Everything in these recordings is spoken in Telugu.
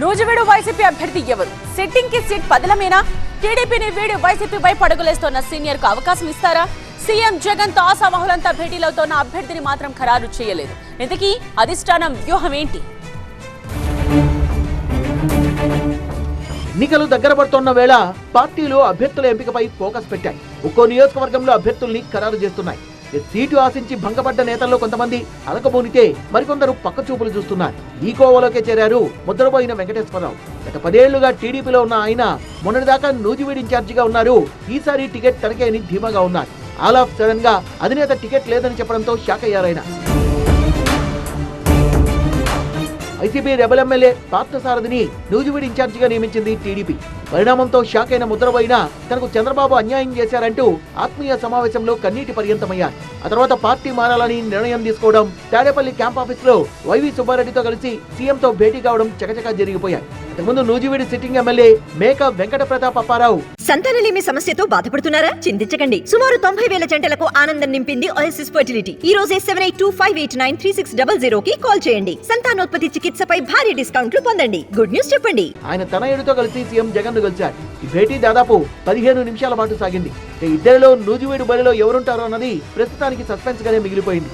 నూజివీడు వైసీపీ అభ్యర్థి ఎవరు? సిట్టింగ్కి సీట్ పదలమేనా టీడీపీని వీడి వైసీపీపై పడుగులేస్తోన్న సీనియర్కు అవకాశం ఇస్తారా? సీఎం జగన్తో ఆశావహులంతా భేటీలవుతోన్న అభ్యర్థిని మాత్రం ఖరారు చేయలేదు. ఇంతకీ అధిష్టానం వ్యూహం ఏంటి? ఎన్నికలు దగ్గర పడుతున్న వేళ పార్టీలు అభ్యర్థుల ఎంపికపై ఫోకస్ పెట్టాయి. ఒక్కో నియోజకవర్గంలో అభ్యర్థుల్ని ఖరారు చేస్తున్నాయి. సీటు ఆశించి భంగపడ్డ నేతల్లో కొంతమంది అలకబోనితే మరికొందరు పక్కచూపులు చూస్తున్నారు. ఈ కోవలోకే చేరారు ముద్రపోయిన వెంకటేశ్వరరావు. గత పదేళ్ళుగా టీడీపీలో ఉన్న ఆయన మొన్నటిదాకా నూజివీడి ఇన్ఛార్జిగా ఉన్నారు. ఈసారి టికెట్ తనకే అని ధీమాగా ఉన్నారు. ఆల్ ఆఫ్ సడన్గా అధినేత టికెట్ లేదని చెప్పడంతో షాక్ అయ్యారైనా వైసీపీ రెబల్ ఎమ్మెల్యే పార్థసారథిని నూజివీడి ఇన్ఛార్జిగా నియమించింది టీడీపీ. పరిణామంతో షాక్ అయిన ముద్రబోయిన తనకు చంద్రబాబు అన్యాయం చేశారంటూ ఆత్మీయ సమావేశంలో కన్నీటి పర్యంతమయ్యారు. ఆ తర్వాత పార్టీ మారాలని నిర్ణయం తీసుకోవడం తాడేపల్లి క్యాంప్ ఆఫీస్లో వైవి సుబ్బారెడ్డితో కలిసి సీఎంతో భేటీ కావడం చకచకా జరిగిపోయాయి. అంతకుముందు నూజివీడి సిట్టింగ్ ఎమ్మెల్యే మేక వెంకట ప్రతాప్ అప్పారావు. సంతానలేమి సమస్యతో బాధపడుతున్నారా? చింతించకండి. సుమారు తొంభై వేల జంటలకు ఆనందం నింపింది ఓఎస్ఎస్ ఫర్టిలిటీ ఈ రోజే seven eight two five eight nine three six double zero కి కాల్ చేయండి. సంతానోత్పత్తి చికిత్సపై భారీ డిస్కౌంట్లు పొందండి. గుడ్ న్యూస్ చెప్పండి. ఆయన తనయుడితో కలిసి సీఎం జగన్ ను కలిశారు ఈ భేటీ దాదాపు పదిహేను నిమిషాల పాటు సాగింది. ఇద్దరిలో నూజివీడు బరిలో ఎవరుంటారో అన్నది ప్రస్తుతానికి సస్పెన్స్ గానే మిగిలిపోయింది.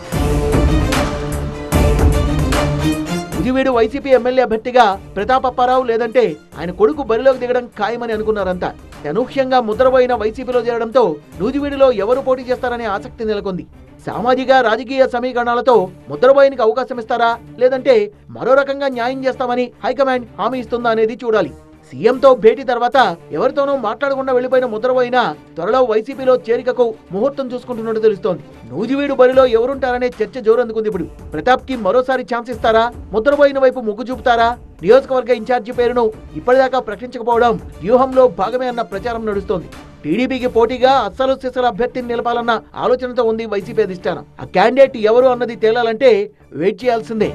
నూజివీడు వైసీపీ ఎమ్మెల్యే అభ్యర్థిగా ప్రతాపప్పారావు లేదంటే ఆయన కొడుకు బరిలోకి దిగడం ఖాయమని అనుకున్నారంతా అనూహ్యంగా ముద్రపోయిన వైసీపీలో చేరడంతో నూజివీడులో ఎవరు పోటీ చేస్తారనే ఆసక్తి నెలకొంది. సామాజిక రాజకీయ సమీకరణాలతో ముద్రబోయినికి అవకాశం ఇస్తారా? లేదంటే మరో రకంగా న్యాయం చేస్తామని హైకమాండ్ హామీ ఇస్తుందా అనేది చూడాలి. సీఎంతో భేటీ తర్వాత ఎవరితోనూ మాట్లాడకుండా వెళ్ళిపోయిన ముద్రపోయిన త్వరలో వైసీపీలో చేరికకు ముహూర్తం చూసుకుంటున్నట్టు తెలుస్తోంది. నూజివీడు బరిలో ఎవరుంటారనే చర్చ జోరందుకుంది ఇప్పుడు. ప్రతాప్కి మరోసారి ఛాన్స్ ఇస్తారా? ముద్రబోయిన వైపు మొగ్గు చూపుతారా? నియోజకవర్గ ఇన్ఛార్జి పేరును ఇప్పటిదాకా ప్రకటించకపోవడం వ్యూహంలో భాగమే అన్న ప్రచారం నడుస్తోంది. టీడీపీకి పోటీగా అస్సలు సిసల అభ్యర్థిని నిలపాలన్న ఆలోచనతో ఉంది వైసీపీ అధిష్టానం. ఆ క్యాండిడేట్ ఎవరు అన్నది తేలాలంటే వెయిట్ చేయాల్సిందే.